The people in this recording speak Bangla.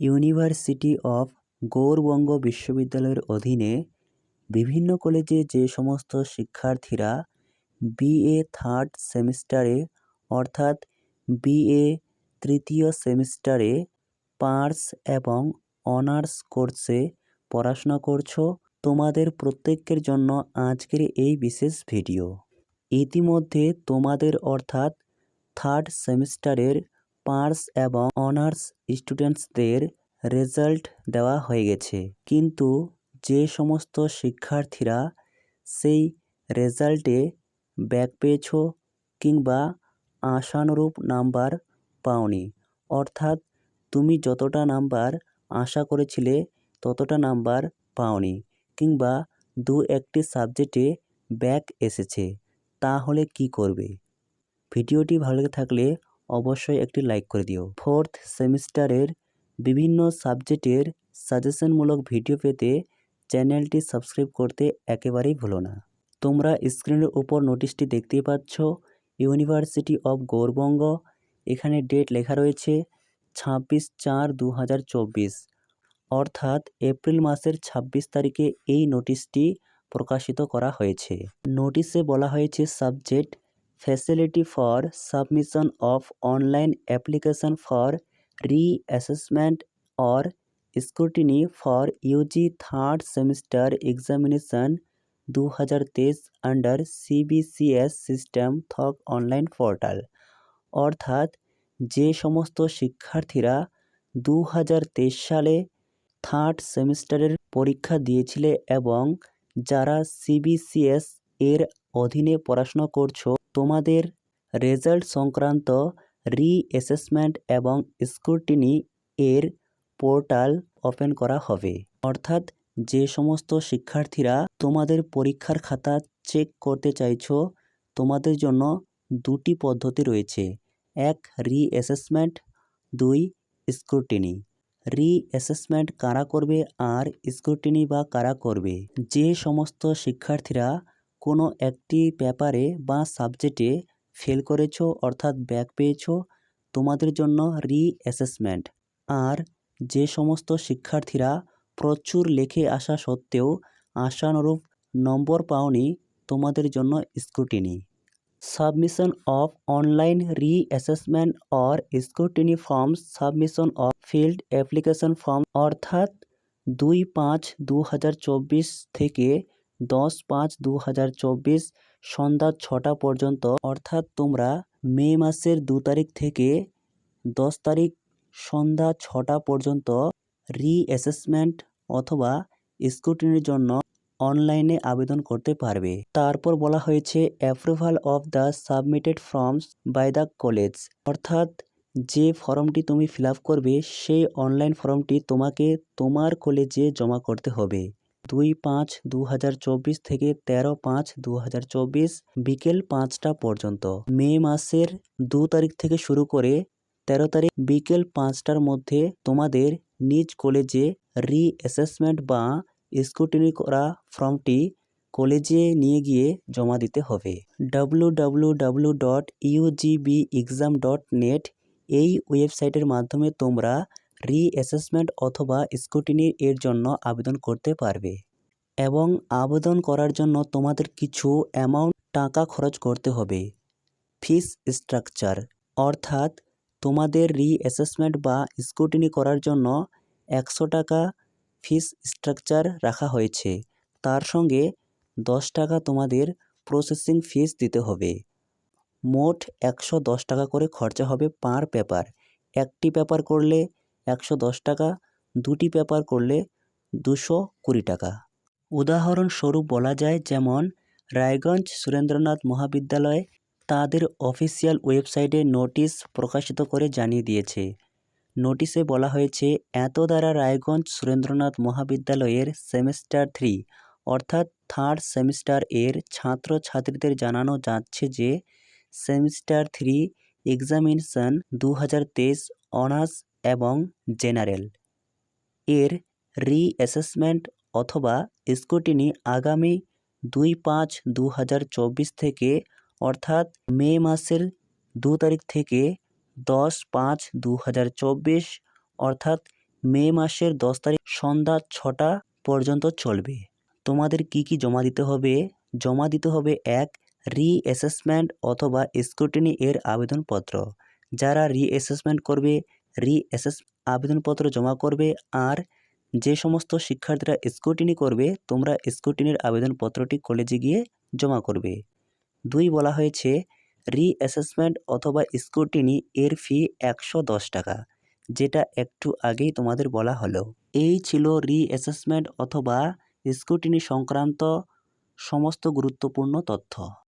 ইউনিভার্সিটি অফ গৌরবঙ্গ বিশ্ববিদ্যালয়ের অধীনে বিভিন্ন কলেজে যে সমস্ত শিক্ষার্থীরা বিএ থার্ড সেমিস্টারে অর্থাৎ বিএ তৃতীয় সেমিস্টারে পার্স এবং অনার্স কোর্সে পড়াশোনা করছ, তোমাদের প্রত্যেকের জন্য আজকের এই বিশেষ ভিডিও। ইতিমধ্যে তোমাদের অর্থাৎ থার্ড সেমিস্টারের পার্স এবং অনার্স স্টুডেন্টসদের রেজাল্ট দেওয়া হয়ে গেছে। কিন্তু যে সমস্ত শিক্ষার্থীরা সেই রেজাল্টে ব্যাক পেয়েছ কিংবা আশানুরূপ নাম্বার পাওনি, অর্থাৎ তুমি যতটা নাম্বার আশা করেছিলে ততটা নাম্বার পাওনি কিংবা দু একটি সাবজেক্টে ব্যাক এসেছে, তাহলে কি করবে? ভিডিওটি ভালো থাকলে অবশ্যই একটি লাইক করে দিও। ফোর্থ সেমিস্টারের বিভিন্ন সাবজেক্টের সাজেশনমূলক ভিডিও পেতে চ্যানেলটি সাবস্ক্রাইব করতে একেবারেই ভুলো না। তোমরা স্ক্রিনের উপর নোটিশটি দেখতেই পাচ্ছ ইউনিভার্সিটি অফ গৌরবঙ্গ এখানে ডেট লেখা রয়েছে ছাব্বিশ চার দু অর্থাৎ এপ্রিল মাসের ছাব্বিশ তারিখে এই নোটিশটি প্রকাশিত করা হয়েছে। নোটিশে বলা হয়েছে subject facility for submission of online application for reassessment or scrutiny for UG third semester examination দু হাজার তেইশ আন্ডার সিবিসিএস সিস্টেম থক অনলাইন পোর্টাল অর্থাৎ যে সমস্ত শিক্ষার্থীরা দু হাজার তেইশ সালে থার্ড সেমিস্টারের পরীক্ষা দিয়েছিলে এবং যারা সিবিসিএস এর অধীনে পড়াশোনা করছ তোমাদের রেজাল্ট সংক্রান্ত রি অ্যাসেসমেন্ট এবং স্ক্রুটিনি এর পোর্টাল ওপেন করা হবে। অর্থাৎ যে সমস্ত শিক্ষার্থীরা তোমাদের পরীক্ষার খাতা চেক করতে চাইছো, তোমাদের জন্য দুটি পদ্ধতি রয়েছে। এক রি অ্যাসেসমেন্ট দুই, স্ক্রুটিনি। রি অ্যাসেসমেন্ট কারা করবে আর স্ক্রুটিনি বা কারা করবে? যে সমস্ত শিক্ষার্থীরা কোনো একটি পেপারে বা সাবজেক্টে ফেল করেছ, অর্থাৎ ব্যাক পেয়েছ, তোমাদের জন্য রি অ্যাসেসমেন্ট আর যে সমস্ত শিক্ষার্থীরা প্রচুর লেখে আসা সত্ত্বেও আশানুরূপ নম্বর পাওনি, তোমাদের জন্য scrutiny. Submission of online reassessment or scrutiny forms submission of filled application form, অর্থাৎ দুই পাঁচ দু থেকে দশ পাঁচ দু হাজার চব্বিশ সন্ধ্যা ছটা পর্যন্ত। অর্থাৎ তোমরা মে মাসের দু তারিখ থেকে দশ তারিখ সন্ধ্যা ছটা পর্যন্ত রি অ্যাসেসমেন্ট অথবা স্ক্রুটিনির জন্য অনলাইনে আবেদন করতে পারবে। তারপর বলা হয়েছে approval of the submitted forms by the college অর্থাৎ যে ফর্মটি তুমি ফিল করবে, সেই অনলাইন ফর্মটি তোমাকে তোমার কলেজে জমা করতে হবে। দুই পাঁচ দু হাজার চব্বিশ থেকে তেরো পাঁচ দু হাজার চব্বিশ বিকেল পাঁচটা পর্যন্ত। মে মাসের দু তারিখ থেকে শুরু করে তেরো তারিখ বিকেল পাঁচটার মধ্যে তোমাদের নিজ কলেজে রি অ্যাসেসমেন্ট বা স্ক্রুটিনি করা ফর্মটি কলেজে নিয়ে গিয়ে জমা দিতে হবে। W dot exam dot net এই ওয়েবসাইটের মাধ্যমে তোমরা রি অ্যাসেসমেন্ট অথবা স্ক্রুটিনি এর জন্য আবেদন করতে পারবে এবং আবেদন করার জন্য তোমাদের কিছু অ্যামাউন্ট টাকা খরচ করতে হবে। ফিস স্ট্রাকচার, অর্থাৎ তোমাদের রি অ্যাসেসমেন্ট বা স্ক্রুটিনি করার জন্য একশো টাকা ফিস স্ট্রাকচার রাখা হয়েছে। তার সঙ্গে দশ টাকা তোমাদের প্রসেসিং ফিস দিতে হবে। মোট একশো দশ টাকা করে খরচা হবে পার পেপার। একটি পেপার করলে একশো দশ টাকা, দুটি পেপার করলে দুশো কুড়ি টাকা। উদাহরণস্বরূপ বলা যায় যেমন, রায়গঞ্জ সুরেন্দ্রনাথ মহাবিদ্যালয় তাদের অফিসিয়াল ওয়েবসাইটে নোটিশ প্রকাশিত করে জানিয়ে দিয়েছে। নোটিশে বলা হয়েছে, এত দ্বারা রায়গঞ্জ সুরেন্দ্রনাথ মহাবিদ্যালয়ের সেমিস্টার থ্রি অর্থাৎ থার্ড সেমিস্টার এর ছাত্রছাত্রীদের জানানো যাচ্ছে যে, সেমিস্টার থ্রি এক্সামিনেশন দু হাজার তেইশ অনার্স এবং জেনারেল। এর রি অ্যাসেসমেন্ট অথবা স্ক্রুটিনি আগামী দুই পাঁচ দু হাজার চব্বিশ থেকে, অর্থাৎ মে মাসের দু তারিখ থেকে দশ পাঁচ দু হাজার চব্বিশ, অর্থাৎ মে মাসের দশ তারিখ সন্ধ্যা ছটা পর্যন্ত চলবে। তোমাদের কি কি জমা দিতে হবে? জমা দিতে হবে এক, রিঅ্যাসেসমেন্ট অথবা স্ক্রুটিনি এর আবেদনপত্র। যারা রিঅ্যাসেসমেন্ট করবে রিঅ্যাসেস আবেদনপত্র জমা করবে আর যে সমস্ত শিক্ষার্থীরা স্ক্রুটিনি করবে, তোমরা স্ক্রুটিনির আবেদনপত্রটি কলেজে গিয়ে জমা করবে। দুই বলা হয়েছে, রিঅ্যাসেসমেন্ট অথবা স্ক্রুটিনি এর ফি একশো দশ টাকা, যেটা একটু আগেই তোমাদের বলা হলো। এই ছিল রিঅ্যাসেসমেন্ট অথবা স্ক্রুটিনি সংক্রান্ত সমস্ত গুরুত্বপূর্ণ তথ্য।